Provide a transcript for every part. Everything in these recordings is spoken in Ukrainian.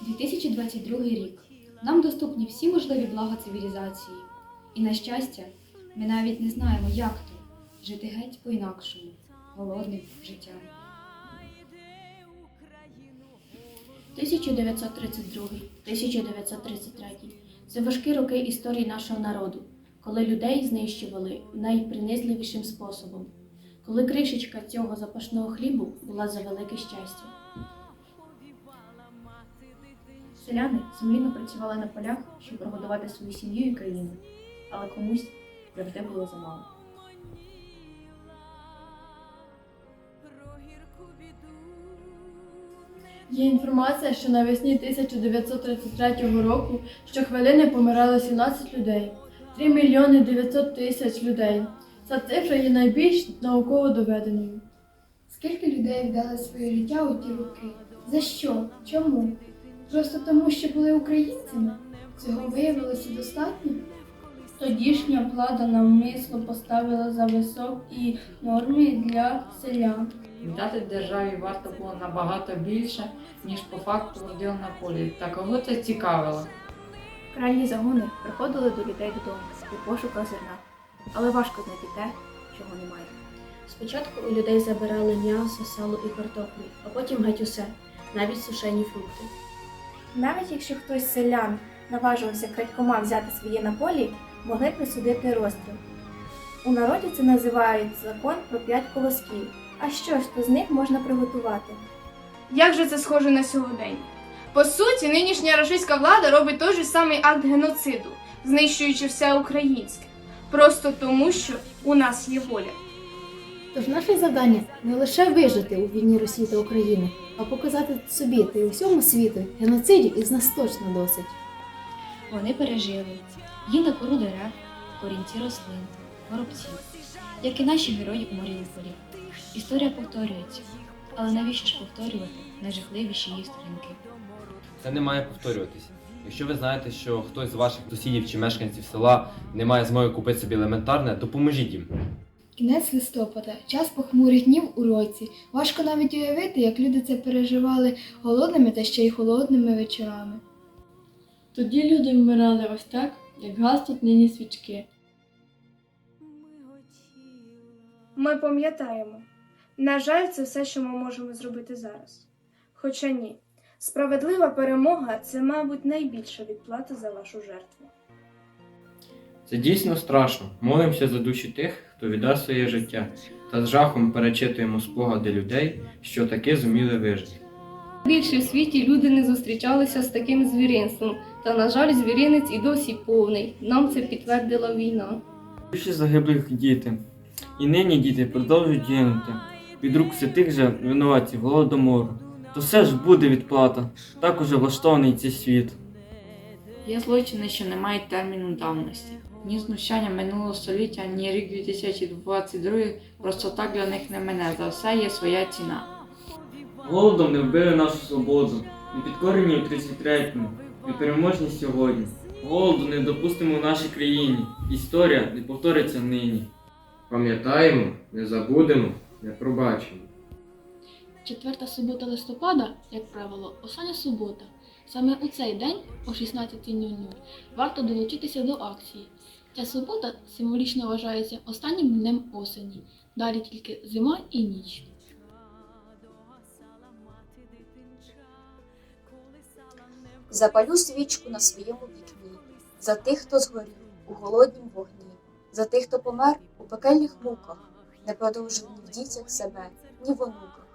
2022 рік. Нам доступні всі можливі блага цивілізації. І на щастя, ми навіть не знаємо, як то жити геть по-інакшому, голодним життям. 1932-1933 це важкі роки історії нашого народу, коли людей знищували найпринизливішим способом, коли кришечка цього запашного хлібу була за велике щастя. Селяни сумлінно працювали на полях, щоб прогодувати свою сім'ю і країну, але комусь завжди було замало. Є інформація, що навесні 1933 року щохвилини помирало 17 людей, 3 мільйони 900 тисяч людей. Ця цифра є найбільш науково доведеною. Скільки людей вдали своє життя у ті роки? За що? Чому? Просто тому, що були українцями? Цього виявилося достатньо? Тодішня влада навмисно поставила за високі норми для селян. Дати державі варто було набагато більше, ніж по факту водил на полі. Та кого це цікавило? Крайні загони приходили до людей додому у пошуках зерна, але важко знайти те, чого немає. Спочатку у людей забирали м'ясо, сало і картоплю, а потім геть усе, навіть сушені фрукти. Навіть якщо хтось з селян наважувався крадькома взяти своє на полі, могли присудити розстріл. У народі це називають закон про п'ять колосків. А що ж то з них можна приготувати? Як же це схоже на сьогодення? По суті, нинішня рашистська влада робить той же самий акт геноциду, знищуючи все українське. Просто тому, що у нас є воля. Тож наше завдання не лише вижити у війні Росії та України, а показати собі та й усьому світу геноцидів із нас точно досить. Вони пережили їли кору дерев, корінці рослин, горобців, як і наші герої у Маріуполі. Історія повторюється, але навіщо ж повторювати найжахливіші її сторінки? Це не має повторюватися. Якщо ви знаєте, що хтось з ваших сусідів чи мешканців села не має змоги купити собі елементарне, допоможіть їм. Кінець листопада, час похмурих днів у році. Важко навіть уявити, як люди це переживали голодними та ще й холодними вечорами. Тоді люди вмирали ось так, як гаснуть нині свічки. Ми пам'ятаємо. На жаль, це все, що ми можемо зробити зараз. Хоча ні, справедлива перемога це, мабуть, найбільша відплата за вашу жертву. Це дійсно страшно. Молимося за душі тих, хто віддав своє життя, та з жахом перечитуємо спогади людей, що таки зуміли вижити. Більше в світі люди не зустрічалися з таким звіринством, та, на жаль, звіринець і досі повний. Нам це підтвердила війна. Більше загиблих діти. І нині діти продовжують гинути від рук все тих же винуватців голодомору. То все ж буде відплата, так уже влаштований цей світ. Є злочини, що не мають терміну давності. Ні знущання минулого століття, ні рік 2022 просто так для них не мене. За все є своя ціна. Голодом не вбили нашу свободу, не підкорені у 33-му, не переможні сьогодні. Голоду не допустимо в нашій країні. Історія не повториться нині. Пам'ятаємо, не забудемо, не пробачимо. Четверта субота листопада, як правило, остання субота. Саме у цей день о 16.00 варто долучитися до акції. Ця субота символічно вважається останнім днем осені. Далі тільки зима і ніч. Запалю свічку на своєму вікні, за тих, хто згорів у голоднім вогні, за тих, хто помер у пекельних муках, не продовжив ні в дітях себе, ні в онуках.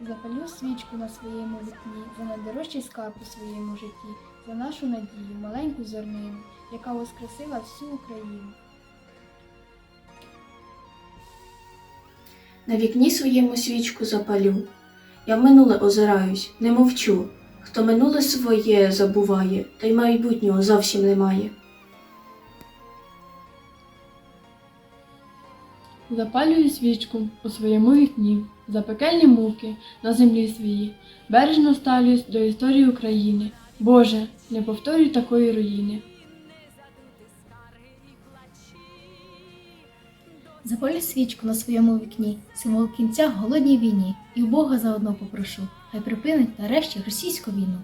Запалю свічку на своєму вікні за найдорожчий скарб у своєму житті, за нашу надію, маленьку зернину, яка воскресила всю Україну. На вікні своєму свічку запалю. Я в минуле озираюсь, не мовчу. Хто минуле своє забуває, та й майбутнього зовсім немає. Запалюю свічку у своєму вікні, за пекельні муки на землі своїй. Бережно ставлюсь до історії України. Боже, не повторюй такої руїни. Запалю свічку на своєму вікні, символ кінця голодній війні, і у Бога заодно попрошу, хай припинить нарешті російську війну.